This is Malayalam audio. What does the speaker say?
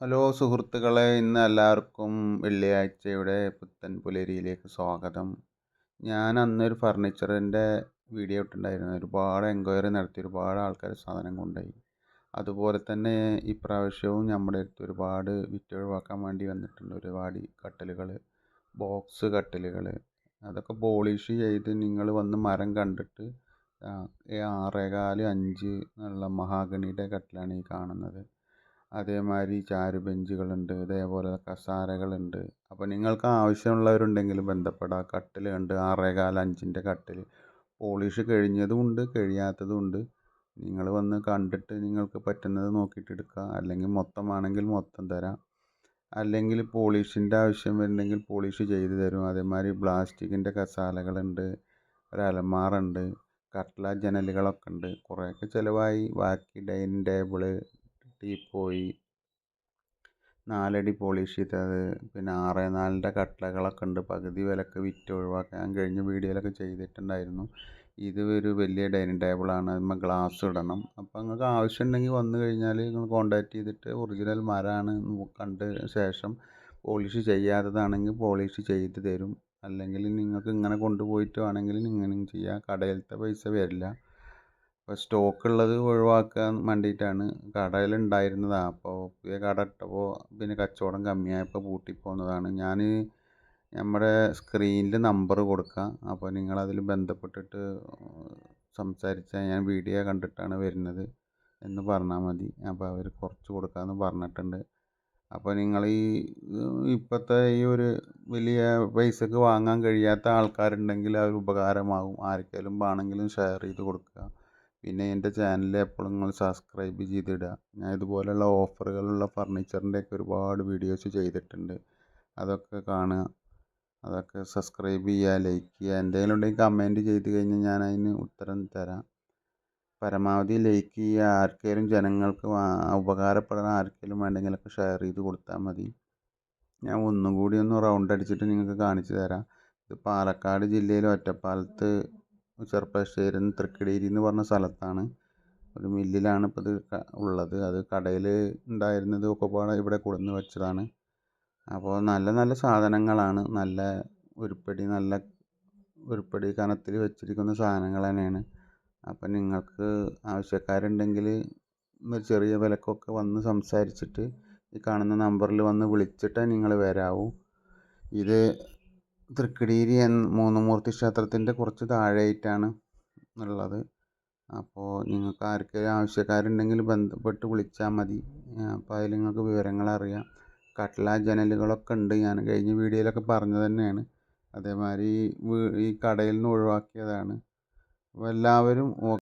ഹലോ സുഹൃത്തുക്കളെ ഇന്ന് എല്ലാവർക്കും വെള്ളിയാഴ്ചയുടെ പുത്തൻ പുലരിയിലേക്ക് സ്വാഗതം. ഞാൻ അന്നൊരു ഫർണിച്ചറിന്റെ വീഡിയോ ഇട്ടിട്ടുണ്ടായിരുന്നു. ഒരുപാട് എൻക്വയറി നടത്തി ഒരുപാട് ആൾക്കാർ സാധനം കൊണ്ടുപോയി. അതുപോലെ തന്നെ ഇപ്രാവശ്യവും നമ്മുടെ അടുത്ത് ഒരുപാട് വിറ്റൊഴിവാക്കാൻ വേണ്ടി വന്നിട്ടുണ്ട്. ഒരുപാട് കട്ടലുകൾ ബോക്സ് കട്ടലുകൾ അതൊക്കെ പോളിഷ് ചെയ്ത് നിങ്ങൾ വന്ന് മരം കണ്ടിട്ട് ആറേകാൽ അഞ്ച് എന്നുള്ള മഹാഗണിയുടെ കട്ടിലാണ് ഈ കാണുന്നത്. അതേമാതിരി ചാരു ബെഞ്ചുകളുണ്ട് ഇതേപോലെ കസാരകളുണ്ട്. അപ്പോൾ നിങ്ങൾക്ക് ആവശ്യമുള്ളവരുണ്ടെങ്കിൽ ബന്ധപ്പെടാം. കട്ടിലുണ്ട് ആറേകാൽ അഞ്ചിന്റെ കട്ടിൽ പോളിഷ് കഴിഞ്ഞതും ഉണ്ട് കഴിയാത്തതും ഉണ്ട്. നിങ്ങൾ വന്ന് കണ്ടിട്ട് നിങ്ങൾക്ക് പറ്റുന്നത് നോക്കിയിട്ട് എടുക്കുക. അല്ലെങ്കിൽ മൊത്തമാണെങ്കിൽ മൊത്തം തരാം. അല്ലെങ്കിൽ പോളിഷിന്റെ ആവശ്യം വരുന്നെങ്കിൽ പോളിഷ് ചെയ്ത് തരും. അതേമാതിരി പ്ലാസ്റ്റിക്കിന്റെ കസാലകളുണ്ട് ഒരലമാറുണ്ട് കട്ടില ജനലുകളൊക്കെ ഉണ്ട്. കുറേയൊക്കെ ചിലവായി. ബാക്കി ഡൈനിങ് ടേബിൾ ടീപ്പോയി നാലടി പോളിഷ് ചെയ്തത്. പിന്നെ ആറ് നാലിന്റെ കട്ടളകളൊക്കെ ഉണ്ട്. പകുതി വിലക്ക് വിറ്റ് ഒഴിവാക്കാൻ കഴിഞ്ഞ വീഡിയോയിലൊക്കെ ചെയ്തിട്ടുണ്ടായിരുന്നു. ഇത് ഒരു വലിയ ഡൈനിങ് ടേബിളാണ് അതിന്മേൽ ഗ്ലാസ് ഇടണം. അപ്പോൾ നിങ്ങൾക്ക് ആവശ്യം ഉണ്ടെങ്കിൽ വന്നു കഴിഞ്ഞാൽ നിങ്ങൾ കോൺടാക്ട് ചെയ്തിട്ട് ഒറിജിനൽ മരമാണ് കണ്ട ശേഷം പോളിഷ് ചെയ്യാത്തതാണെങ്കിൽ പോളിഷ് ചെയ്ത് തരും. അല്ലെങ്കിൽ നിങ്ങൾക്ക് ഇങ്ങനെ കൊണ്ടുപോയിട്ട് വേണമെങ്കിൽ ഇങ്ങനെയും ചെയ്യാം. കടയിലത്തെ പൈസ വരില്ല. അപ്പോൾ സ്റ്റോക്ക് ഉള്ളത് ഒഴിവാക്കാൻ വേണ്ടിയിട്ടാണ് കടയിൽ ഉണ്ടായിരുന്നത് അപ്പോൾ പുതിയ കട ഇട്ടപ്പോൾ പിന്നെ കച്ചവടം കമ്മിയായപ്പോൾ പൂട്ടിപ്പോന്നതാണ്. ഞാൻ നമ്മുടെ സ്ക്രീനിൽ നമ്പർ കൊടുക്കാം. അപ്പോൾ നിങ്ങൾ അതിൽ ബന്ധപ്പെട്ടിട്ട് സംസാരിച്ചാൽ ഞാൻ വീഡിയോ കണ്ടിട്ടാണ് വരുന്നത് എന്ന് പറഞ്ഞാൽ മതി. അപ്പോൾ അവർ കുറച്ച് കൊടുക്കാമെന്ന് പറഞ്ഞിട്ടുണ്ട്. അപ്പോൾ നിങ്ങൾ ഈ ഇപ്പോഴത്തെ ഈ ഒരു വലിയ പൈസക്ക് വാങ്ങാൻ കഴിയാത്ത ആൾക്കാരുണ്ടെങ്കിൽ അത് ഉപകാരമാകും. ആർക്കെങ്കിലും വേണമെങ്കിലും ഷെയർ ചെയ്ത് കൊടുക്കുക പിന്നെ എന്റെ ചാനൽ എപ്പോഴും നിങ്ങൾ സബ്സ്ക്രൈബ് ചെയ്തിടുക ഞാൻ ഇതുപോലെയുള്ള ഓഫറുകളുള്ള ഫർണിച്ചറിന്റെയൊക്കെ ഒരുപാട് വീഡിയോസ് ചെയ്തിട്ടുണ്ട്. അതൊക്കെ കാണുക. അതൊക്കെ സബ്സ്ക്രൈബ് ചെയ്യുക ലൈക്ക് ചെയ്യുക. എന്തെങ്കിലും ഉണ്ടെങ്കിൽ കമന്റ് ചെയ്ത് കഴിഞ്ഞാൽ ഞാൻ അതിന് ഉത്തരം തരാം. പരമാവധി ലൈക്ക് ചെയ്യുക. ആർക്കെങ്കിലും ജനങ്ങൾക്ക് ഉപകാരപ്പെടാൻ ആർക്കെങ്കിലും വേണ്ടെങ്കിലൊക്കെ ഷെയർ ചെയ്ത് കൊടുത്താൽ മതി. ഞാൻ ഒന്നും കൂടി ഒന്ന് റൗണ്ട് അടിച്ചിട്ട് നിങ്ങൾക്ക് കാണിച്ചു തരാം. ഇത് പാലക്കാട് ജില്ലയിൽ ഒറ്റപ്പാലത്ത് ചെറുപ്പശ്ശേരി തൃക്കടീരി എന്ന് പറഞ്ഞ സ്ഥലത്താണ്. ഒരു മില്ലിലാണ് ഇപ്പോൾ ഇത് ഉള്ളത്. അത് കടയിൽ ഉണ്ടായിരുന്നത് ഒക്കെപ്പാടെ ഇവിടെ കൊണ്ടുവന്ന് വെച്ചതാണ്. അപ്പോൾ നല്ല നല്ല സാധനങ്ങളാണ്. നല്ല ഉരുപ്പടി നല്ല ഉരുപ്പടി കനത്തിൽ വെച്ചിരിക്കുന്ന സാധനങ്ങൾ തന്നെയാണ്. അപ്പം നിങ്ങൾക്ക് ആവശ്യക്കാരുണ്ടെങ്കിൽ ചെറിയ വിലക്കൊക്കെ വന്ന് സംസാരിച്ചിട്ട് ഈ കാണുന്ന നമ്പറിൽ വന്ന് വിളിച്ചിട്ടേ നിങ്ങൾ വരാവൂ. ഇത് തൃക്കടീരി എന്ന മൂന്നുമൂർത്തി ക്ഷേത്രത്തിന്റെ കുറച്ച് താഴെയായിട്ടാണ് ഉള്ളത്. അപ്പോൾ നിങ്ങൾക്ക് ആർക്കെങ്കിലും ആവശ്യക്കാരുണ്ടെങ്കിൽ ബന്ധപ്പെട്ട് വിളിച്ചാൽ മതി. അപ്പോൾ അതിൽ നിങ്ങൾക്ക് വിവരങ്ങൾ അറിയാം. കട്ട്ല ജനലുകളൊക്കെ ഉണ്ട്. ഞാൻ കഴിഞ്ഞ വീഡിയോയിലൊക്കെ പറഞ്ഞത് തന്നെയാണ്. അതേമാതിരി ഈ കടയിൽ നിന്ന് ഒഴിവാക്കിയതാണ്. അപ്പോൾ എല്ലാവരും